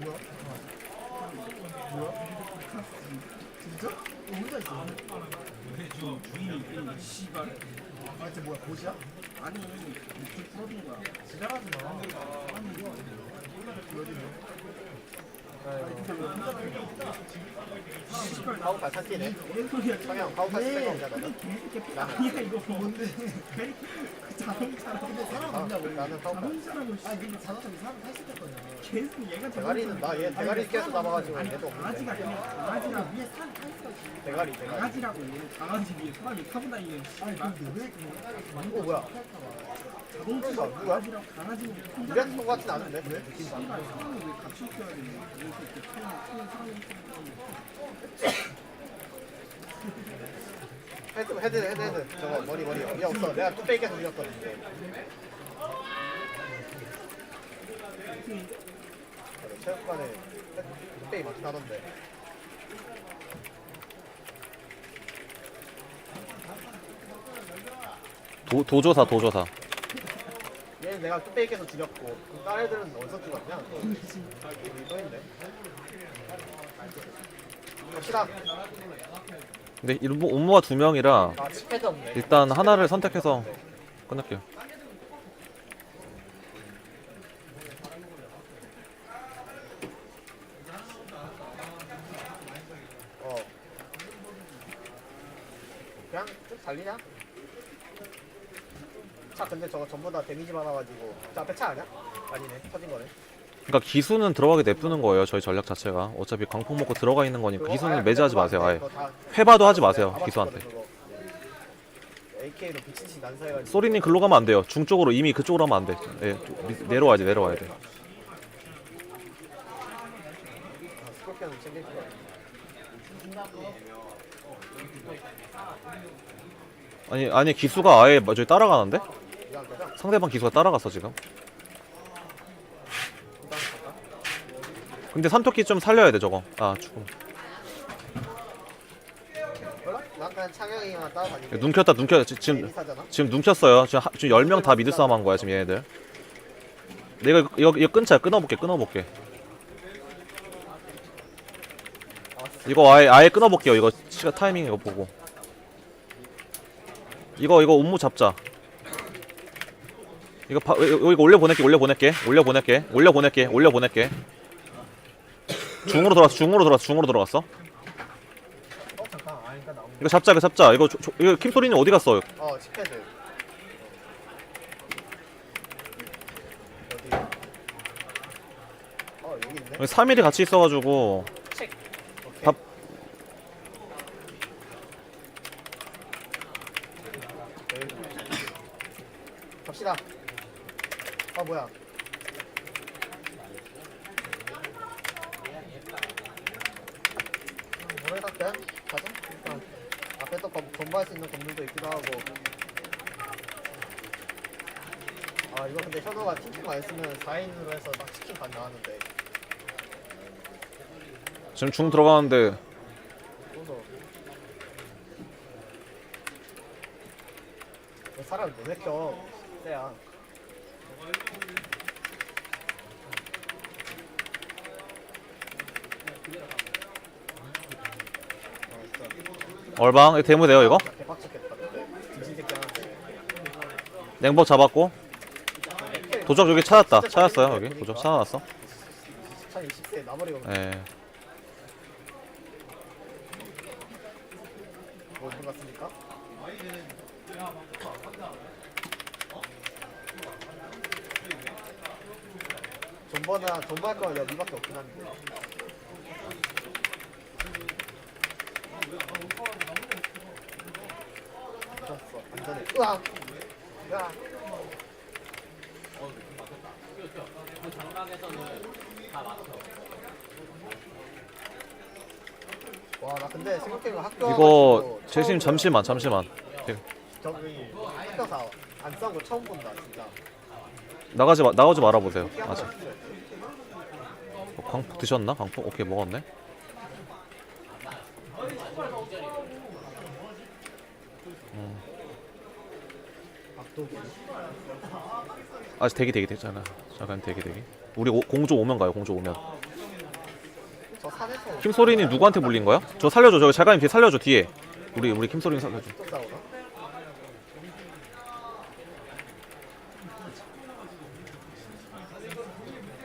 뭐야? 뭐야? 진짜? 너 혼자 있어? 주인이 씨발 아 진짜 뭐야 보시야? 아니 이렇게 풀어준 거야 지랄하지 마. 가오 다 찾기네. 뭔 소리야 성형 가오 다 쓰는 거냐 너는? 개새끼 아니야 이거 뭔데? 그 자동차라고 근데 사람 아, 없냐고. 나는 가오 다. 자동차라고 씨. 아니 근데 자동차 사람 탈수 있거든. 계속 얘가 대가리는 나 얘 대가리 계속 남아가지고 얘도 강아지가 없는데. 그냥 강아지라고 위에 사람 탈 수가 있어. 대가리 대가리. 강아지라고 강아지 위에 사람이 타고 다니는 아니 근데 왜 그거? 어 뭐야? 자동차가 누구야? 강아지라고 강아지는 우리한테 것 같진 않은데? 왜? 씨발 사람을 왜 같이 있어야 되냐 이렇게 이렇게 타는 타는 사람이 헤드 헤드 헤드 헤드. 저거 머리 머리. 야 없어. 내가 뚝배기 계속 밀었거든. 그래, 체육관에 뚝배기 많긴 하던데. 도, 도조사 도조사 얘는 내가 뚝배기 계속 죽였고 그럼 다른 애들은 어디서 죽었냐? 또 있네. 갑시다. 근데 이 옴모가 두 명이라 아 없네. 일단 하나를 선택해서 끝낼게요 어. 그냥 쭉 달리냐? 차 근데 저거 전부 다 데미지 많아가지고 저 앞에 차 아니야? 아니네 터진 거네 그러니까 기수는 들어가게 냅두는 거예요 저희 전략 자체가. 어차피 광폭 먹고 들어가 있는 거니까 기수는 그거 마세요 안 돼. 아예. 회바도 하지 마세요 다 기수한테. AK로 난사해가지고. 소리님 글로 가면 안 돼요. 중 쪽으로 이미 그쪽으로 하면 안 돼. 예, 미- 내려와야 돼 내려와야 돼. 아, 스콜피언 챙길 거야 아니 아니 기수가 아예 저희 따라가는데? 상대방 기수가 따라갔어 지금 일단 갈까? 근데 삼토끼 좀 살려야 돼 저거. 아 죽음 몰라? 난 그냥 창영이만 따라다니게 눈 켰다 눈 켰다. 지- 지금 사잖아? 지금 눈 켰어요. 지금, 하, 지금 10명 다 미드 싸움 한 거야 지금 얘네들. 내가 이거, 이거, 이거 끊자. 끊어볼게 끊어볼게. 이거 아예 아예 끊어볼게요. 이거 시간 타이밍 이거 보고. 이거 이거 업무 잡자. 이거 바, 이거 이거 올려 보낼게 올려 보낼게. 올려 보낼게. 올려 보낼게. 올려 보낼게 중으로 들어갔어 중으로 들어갔어 중으로 들어갔어. 어 잠깐 아 일단 나온 이거 잡자 이거 잡자. 이거 조, 조, 이거 킴소리님 어디 갔어? 어 어디 어 여기 있네. 여기 3일이 같이 있어가지고. 오케이. 밥- 네. 갑시다. 아 뭐야 뭐래 다 그냥 가자 일단 앞에 또 검- 검거할 수 있는 건물도 있기도 하고. 아 이거 근데 현호가 팀킹 안 쓰면 4인으로 해서 막 치킨 반 나왔는데. 지금 중 들어가는데. 그래서 왜 사람 못 내켜 쎄야 어, 진짜 얼방? 이거 대무돼요 이거? 냉복 잡았고. 도적 여기 찾았다. 찾았어요 여기. 도적 찾아놨어. 2020세 나버리고 예? 존버나 존버할 거면 여기밖에 없긴 한데 좋았어 안전해 으악 으악 와 나 근데 생각해보면 학교 이거 재심 처음으로 잠시만 잠시만. 저기 학교사 안 싸운 거 처음 본다 진짜. 나가지 마 나오지 말아 보세요. 피한 아직. 어, 광폭 드셨나? 광폭? 오케이 먹었네 악독이 아직 대기 대기 대기 잠깐 대기 대기. 우리 오, 공조 오면 가요 공조 오면. 킴소리님 누구한테 물린 거야? 저 살려줘 저기 잘가님 뒤에 살려줘 뒤에. 우리 우리 킴소리님 살려줘?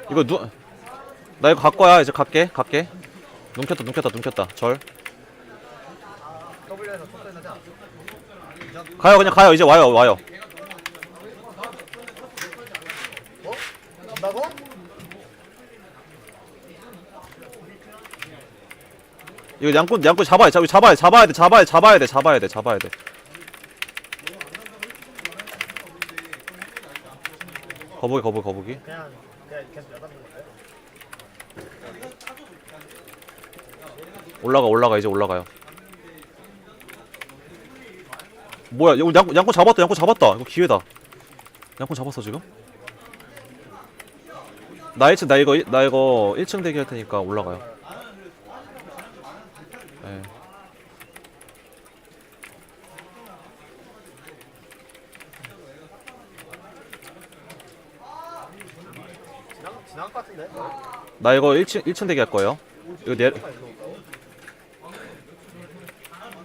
이거 누 나 이거 갈 거야 이제 갈게 갈게. 눈 켰다 눈 켰다 눈 켰다. 절. 가요 그냥 가요. 이제 와요 와요 어? 간다고? 이거 양꾼 양꾼 잡아야 잡 잡아야 잡아야 돼. 잡아야 잡아야 돼. 잡아야 돼. 잡아야 돼. 거북이 거북이 거북이. 그냥 그냥 계속 여닫는 건데? 올라가 올라가. 이제 올라가요. 뭐야 이거 양꾼 양꾼 잡았다. 양꾼 잡았다. 이거 기회다. 양꾼 잡았어 지금? 나 1층 나 이거 일- 나 이거 1층 대기할 테니까 올라가요 예. 지난 지난 것 같은데? 나 이거 1층 1층 대기 할 거예요 이거 내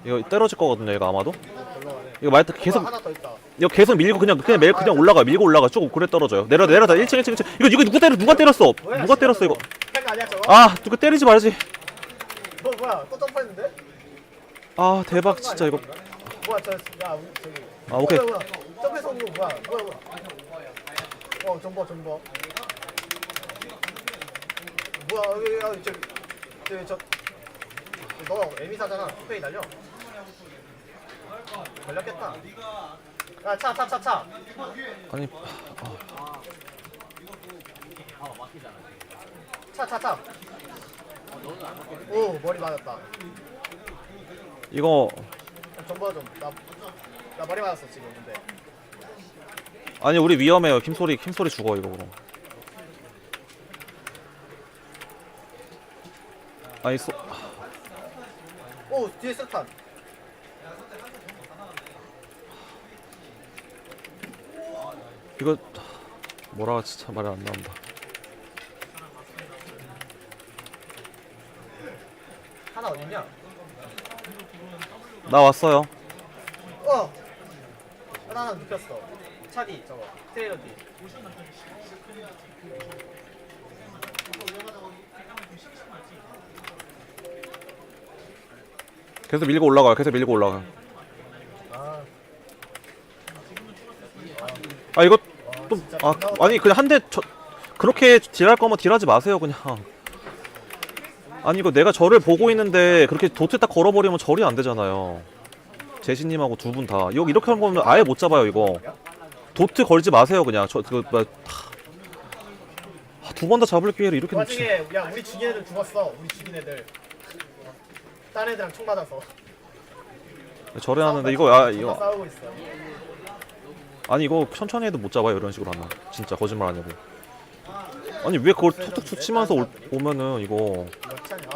이거 떨어질 거거든요 이거 아마도. 이거 말타 계속 하나 더 있다. 이거 계속 밀고 그냥 그냥 매일 그냥 올라가 밀고 올라가 쭉 그래 떨어져요 내려 내려다 1층 1층 1층 이거 이거 누가 때려 누가 때렸어 누가 때렸어 이거 팩 아니야 저거? 아 누가 때리지 말지 너 뭐야? 또 점프했는데? 아 대박 진짜 이거 뭐야 저 야 우리 저기. 아 오케이 뭐야, 뭐야. 점프해서 오는 거 뭐야? 뭐야 뭐야? 어 전보 전보. 뭐야 여기 여기 저기 저기 저. 너 에미사잖아. 뚝배기 날려. 걸렸겠다. 야차 차 차 차. 아니 차차 차. 오 머리 맞았다. 이거 전보 좀. 나, 나 머리 맞았어 지금 근데. 아니 우리 위험해요 킴소리 킴소리 죽어 이거 그럼 아니 소오 뒤에 스탄. 이거 뭐라 진짜 말이 안 나온다 하나 어딨냐? 나 왔어요 어! 하나 눕혔어. 차디 저거 트레일러 뒤. 계속 밀고 올라가요. 계속 밀고 올라가요. 아, 아 이거 와, 또 아, 아니 그냥 한 대 저 그렇게 딜할 거면 딜하지 마세요 그냥. 아니 이거 내가 저를 보고 있는데 그렇게 도트 딱 걸어버리면 절이 안 되잖아요. 제시님하고 두 분 다. 여기 이렇게 하는 거면 아예 못 잡아요 이거. 도트 걸지 마세요 그냥. 저그두 번 다 잡을 기회를 이렇게 그 놓치 야 우리 죽인 애들 죽었어. 우리 죽인 애들. 딴 애들랑 총 맞아서. 절에 하는데 이거 아 존나 이거 싸우고 있어. 아니 이거 천천히 해도 못 잡아요 이런 식으로 하면 진짜 거짓말 아니고 아니 왜 그걸 툭툭 툭 치면서 올- 오면은 이거?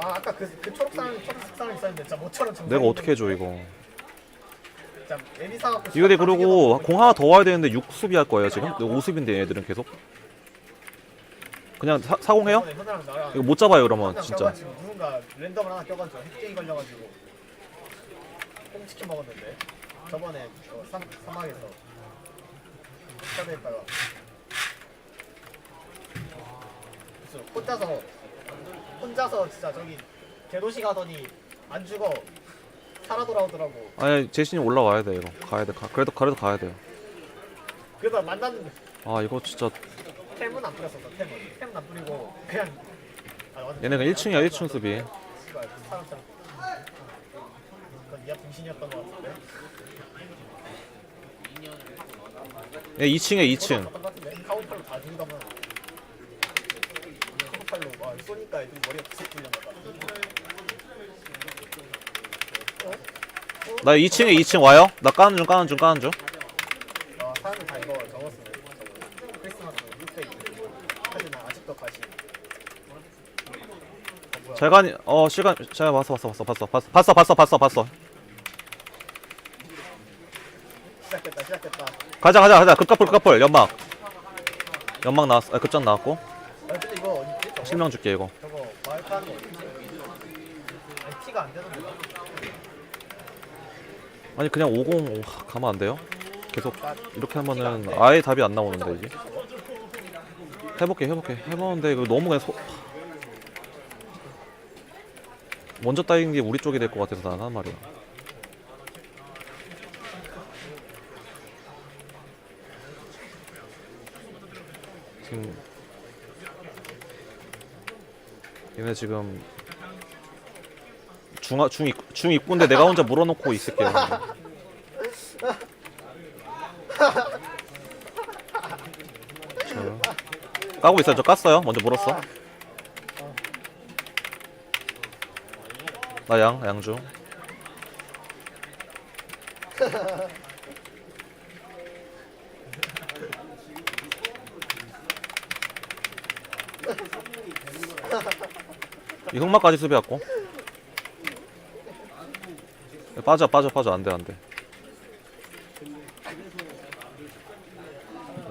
아 아까 그, 그 초록상 초록색상이 있었는데 진짜 모처럼 정상. 내가 어떻게 해줘 이거 진짜 갖고. 이거 내 그리고 공 하나 더 와야 되는데 6수비 할 거예요 지금 5수비인데 얘들은 계속 그냥 사, 사공해요? 이번에 현아랑 나랑 이거 못 잡아요 그러면 진짜. 껴가지고 누군가 랜덤을 하나 껴가지고 핵쟁이 걸려가지고 홈치킨 먹었는데 저번에 어, 사, 사막에서 식사대 했다가 무슨 혼자서 혼자서 진짜 저기 개도시 가더니 안 죽어. 살아 돌아오더라고. 아니 제신이 올라와야 돼 이거. 가야 돼. 가, 그래도 그래도 가야 돼요. 그러다 만났는데. 아 이거 진짜 템은 안 뿌렸었어. 템은. 템은 안 뿌리고 그냥 아, 완전 얘네가 1층이야 1층 수비. 씨발, 그 사람처럼 그건 니가 분신이었던 것 같은데? 얘 2층에 2층. 어떤 것 같은데? 카우팔로 다 죽이더만 카우팔로. 와 쏘니까 애들이 머리가 부식 뚫렸나 봐. 나 2층에 2층. 와요? 나 까는 중 까는 중 까는 중 재간이 어 시간 제가 봤어 봤어 봤어 봤어 봤어 봤어 봤어 봤어 봤어. 시작됐다 시작됐다. 가자 가자 가자. 급가풀 급가풀. 연막. 연막 나왔어 아, 급전 나왔고. 야, 근데 이거 어딨지? 저거? 실명 줄게 이거. 저거 말하는 거 어딨지? 아니, 티가 안 되는데. 아니 그냥 50 오, 가면 안 돼요? 계속 아, 이렇게 하면은 아예 답이 안 나오는데 이게? 해볼게 해볼게. 해보는데 이거 너무 그냥 소, 먼저 따이는 게 우리 쪽이 될 것 같아서 나는 한 말이야 지금 얘네 지금 중아 중입 중입구인데 내가 혼자 물어놓고 있을게요. 자, 까고 있어요. 저 깠어요. 먼저 물었어. 나 양, 양주. 이 흑마까지 수비했고. 빠져, 빠져, 빠져. 안 돼, 안 돼.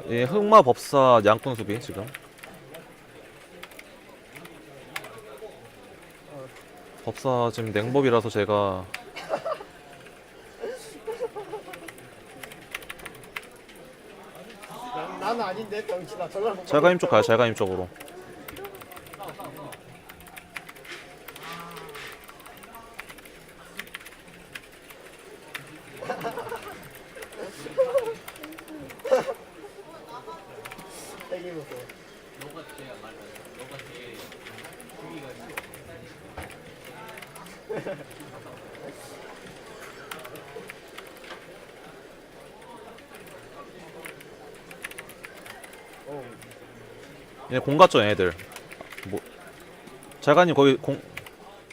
예, 흑마 법사 양꾼 수비 지금. 법사 지금 냉법이라서 제가 난, 나는 아닌데, 병신아. 전화 못 잘가임 쪽 가요. 잘가임 쪽으로. 얘네 공 갔죠, 얘네들. 뭐 잘가님 거기 공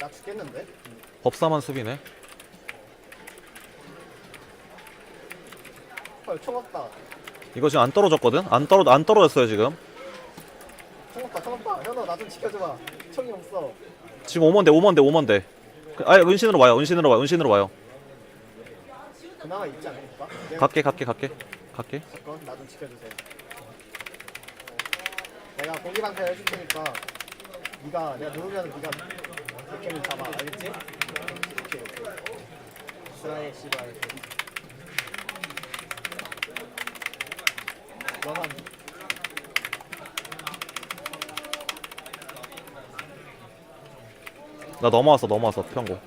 나 죽겠는데? 법사만 수비네. 헐, 총 없다. 이거 지금 안 떨어졌거든? 안 떨어 안 떨어졌어요 지금. 총 없다, 총 없다. 현아, 나좀 지켜줘봐. 총이 없어. 지금 오먼데 오먼데 오먼데. 그, 아예 은신으로 와요. 은신으로 와요. 은신으로 와요. 그나마 있지 않을까? 갈게 갈게 갈게 갈게. 잠깐, 나 좀 지켜주세요. 내가 공기 방패 해줄 테니까 네가 내가 누르면 네가 백캠을 잡아, 알겠지? 오케이, 오케이. 스라이 씨발. 너만 나 넘어왔어 넘어왔어 평고.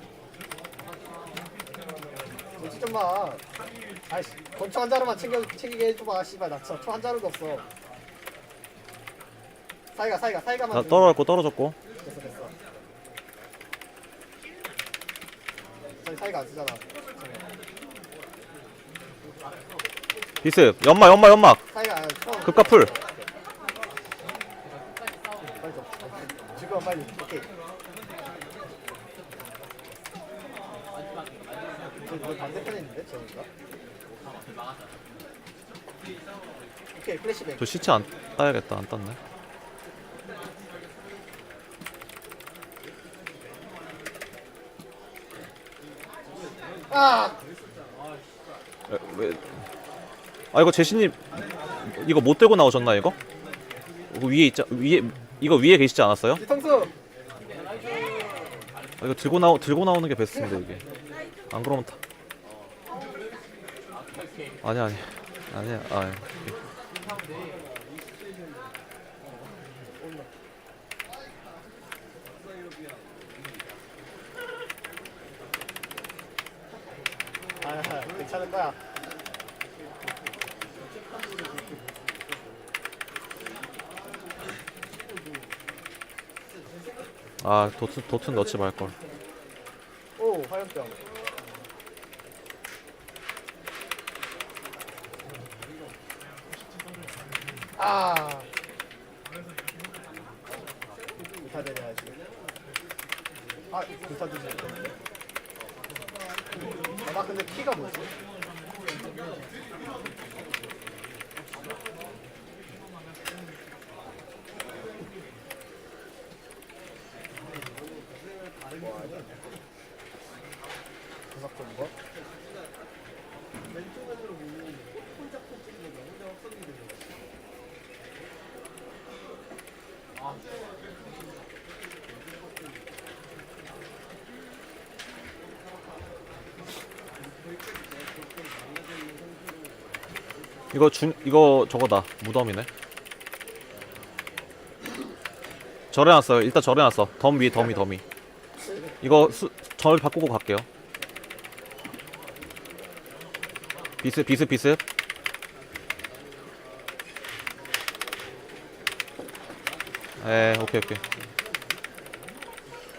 눈치 좀 봐. 아이씨, 권총 한 자루만 챙겨 챙기게 해줘봐, 씨발. 나 진짜 총한 자루도 없어. 사이가, 사이가, 사이가만. 나 좀- 떨어졌고 떨어졌고. 됐어, 됐어. 저기 사이가 안 쓰잖아. 비스 연마 연마 연막. 사이가 안 써. 급가 풀. 빨리 줘. 지금 빨리. 오케이. 저기 반대편에 있는데, 저기가? 오케이, 플래시뱅. 저 시체 안 따야겠다 안 땄네. 아! 에, 왜? 아 이거 제시님 이거 못 들고 나오셨나 이거? 이거 위에 있자 위에 이거 위에 계시지 않았어요? 뒤통수! 아, 이거 들고 나오 들고 나오는 게 베스트인데 이게 안 그러면 타. 아니 아니 아니야 아 괜찮을 거야. 아 도트 도트 넣지 말 걸. 오, 화염병. 이거 준 이거 저거다. 무덤이네. 절해놨어요. 일단 절해놨어. 덤 위에 덤이 덤이 이거 수, 절 바꾸고 갈게요. 비스 비스 비스. 에 오케이 오케이.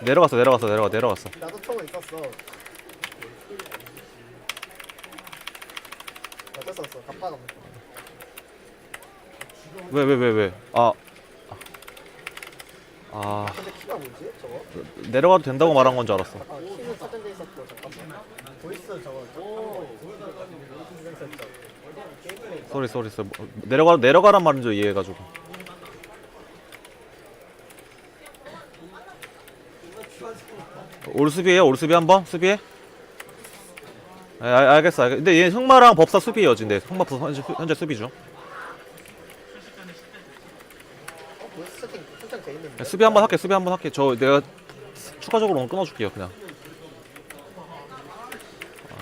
내려갔어 내려갔어 내려가 내려갔어. 나도 총은 있었어. 어쩔 수 없어. 갚아가면. 왜왜 왜 왜 아. 아. 근데 키가 뭐지? 저거? 내려가도 된다고 말한 건 줄 알았어 아, 키는 설정돼 있었고 잠깐만. 보이스 저거. 오. 인생 설정. 게임플레이. 쏘리 쏘리 쏘리 뭐, 내려가 내려가란 말인 줄 이해해가지고 올 수비해 올 수비 한번 수비해 아, 알- 알겠어 알겠어 근데 얘 흑마랑 법사 지금 네 흑마 법사 현재, 현재 수비 중 어, 보이스 세팅 있는데. 수비 한번 할게 수비 한번 할게 저 내가 추가적으로 오늘 끊어줄게요 그냥 아,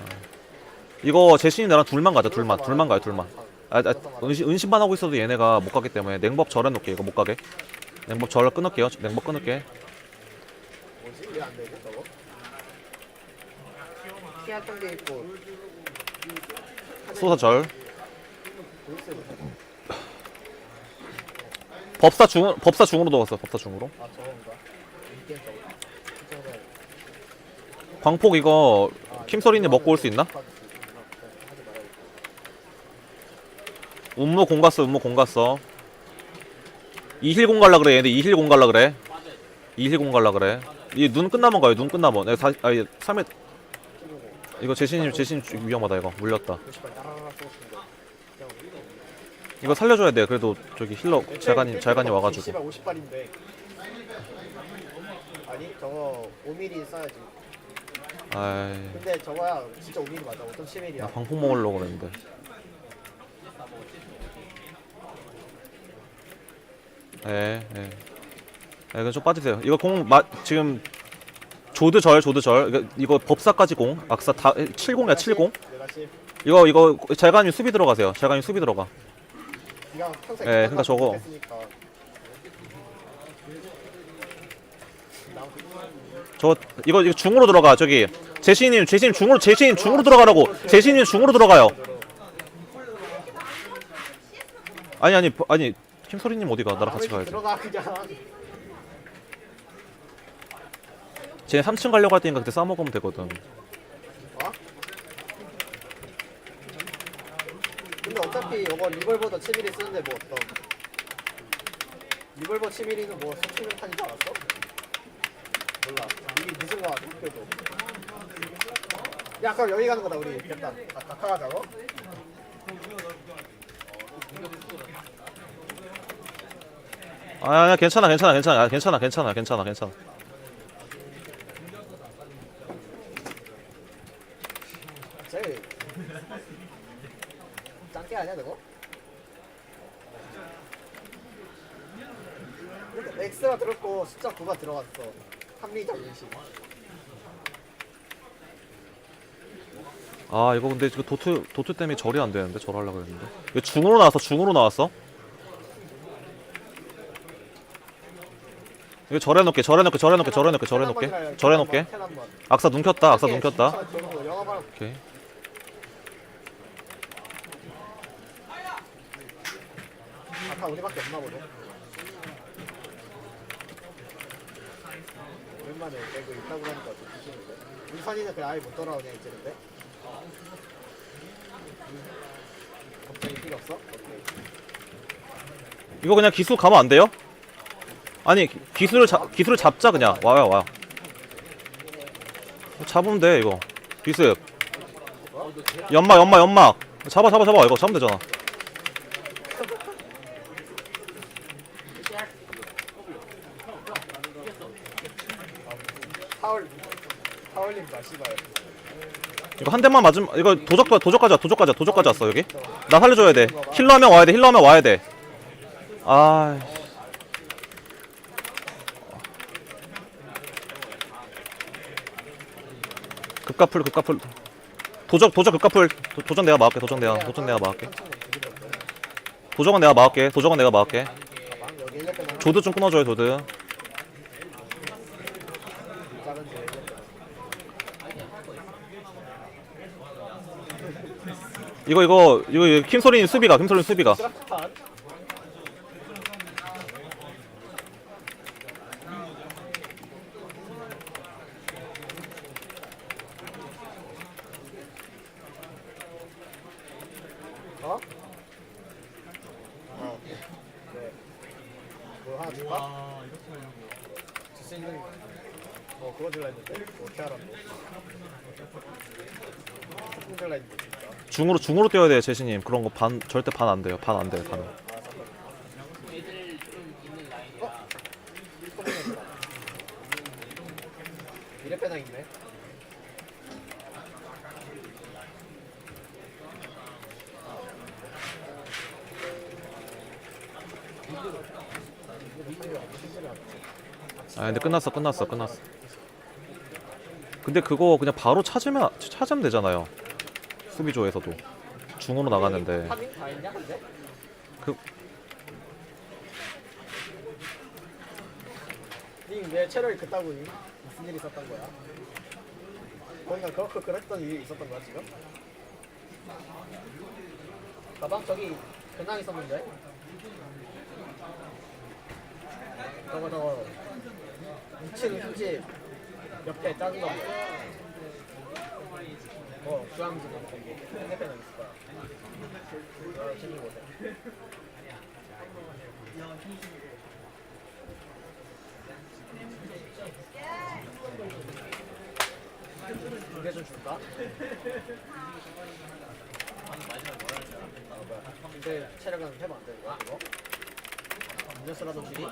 이거 제신이 나랑 둘만 가자 둘만 둘만 가요 둘만 아, 아 은신, 은신만 하고 있어도 얘네가 못 가기 때문에 냉법 절해놓게 이거 못 가게 냉법 절 끊을게요 냉법 끊을게 뭐지? 왜안 되지 저거? 키 할정돼 있고. 소사 절 보이스. 법사 중 법사 중으로 넣었어 법사 중으로. 아 저건가? 인게임 저거. 저거. 광폭 이거 아, 킴소리님 먹고 올 수 있나? 운무 공 갔어 운무 공 갔어. 이힐 공 갈라 그래 얘네 이힐 공 갈라 그래. 이힐 공 갈라 그래. 이 눈 끝나면 가요 눈 끝나면. 내가 사, 아니 3회 이거 제신님 제신 위험하다 이거. 물렸다. 90발 따라라라 쏘는데 이거 살려줘야 돼 그래도 저기 힐러 잘가님 잘가님 와가지고 50발인데 아니 저거 5mm 써야지 아이 근데 저거야 진짜 5mm 맞아 5.7mm야 나 방폭 먹으려고 그랬는데 예, 예. 예, 이거 좀 빠지세요. 이거 공, 마, 지금, 조드절, 조드절. 이거, 이거 법사까지 공. 악사 다, 70이야, 70. 내가 씨 이거, 이거, 잘가님 수비 들어가세요. 잘가님 수비 들어가. 네가 평소에 예, 그러니까 저거. 했으니까. 저, 이거, 이거 중으로 들어가. 저기, 제시님, 제시님 중으로, 제시님 중으로 들어가라고. 제시님 중으로 들어가요. 아니, 아니, 아니, 김소리님 어디가? 나랑 같이 가야지. 들어가 그냥 쟤 3층 가려고 할 때니까 그때 싸먹으면 되거든. 근데 어차피 이거 리볼버도 7mm 쓰는데 뭐 어떤 리볼버 7mm는 뭐 스치는 탄인 줄 알았어? 몰라 이게 늦은 거 같아 그래도 야 그럼 여기 가는 거다 우리 됐다 아 가카 가자고? 아, 야, 괜찮아, 괜찮아, 괜찮아, 괜찮아, 괜찮아, 괜찮아. 제일 짱게 아니야 저거? 근데 X가 들었고 숫자 9가 들어갔어 합리적 인식 아, 이거 근데 이거 도트 도트 때문에 절이 안 되는데 절하려고 했는데. 이거 중으로 나왔어, 중으로 나왔어. 이거 절해놓게, 절해놓게, 절해놓게, 절해놓게, 절해놓게, 절해놓게. 악사 눈 켰다, 악사 눈 켰다. 오케이. 아까 우리밖에 없나 보네. 오랜만에 이거 있다고 하니까 좀 부시는데. 울산이는 그냥 아예 못 돌아오냐 이제 근데. 갑자기 필요 없어? 이거 그냥 기수 가면 안 돼요? 아니 기- 기수를 잡 기수를 잡자 그냥 와요 와요. 잡으면 돼 이거. 기수. 연막 연막 연막. 잡아 잡아 잡아 이거 잡으면 되잖아. 파울 파울린 마시바요. 이거 한 대만 맞으면 이거 도적 도적까지 와, 도적까지 와, 도적까지 왔어 여기. 나 살려줘야 돼. 힐러 하면 와야 돼. 힐러 하면 와야 돼. 아. 급가풀 급가풀 도적 도적 급가풀 도, 도적 내가 막을게 도적 내가 도적 내가 막을게 도적은 내가 막을게. 도적은 내가 막을게. 잠깐만 여기 1렙 빼나 조드 좀 끊어줘요 조드. 작은 데 1렙 이거 이거 이거 킴소린 수비가 킴소린 수비가. 빼나 어? 어. 네. 뭐 하나 줄까? 줄 수 있는 어 그거 줄라 했는데 뭐 어떻게 알았노? 소품 줄라 했는데 진짜 중으로 뛰어야 돼요 제시님. 그런 거 반 절대 반 안 돼요. 반 안 돼요. 반. 미래 빼나 있네. 아 근데 끝났어 끝났어 끝났어. 근데 그거 그냥 바로 찾으면 찾으면 되잖아요. 수비조에서도 중으로 나갔는데. 파밍 다 했냐 근데? 그- 님왜 체력이 그따구니? 무슨 일이 있었던 거야? 거기가 그렇게 그랬던 일이 있었던 거야 지금? 가방 저기 근황 있었는데? 저거 저거 2층 휴지 옆에 작은 거 어, 뭐 거기 핸드폰에 있을 거야 어, 재밌는 거죠 두개 좀 줄까? 근데 체력은 해면 안 되는 거야 그거? 음료수라도 주기?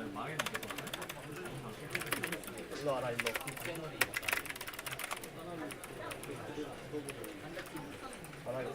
일로 와라 일로 바닥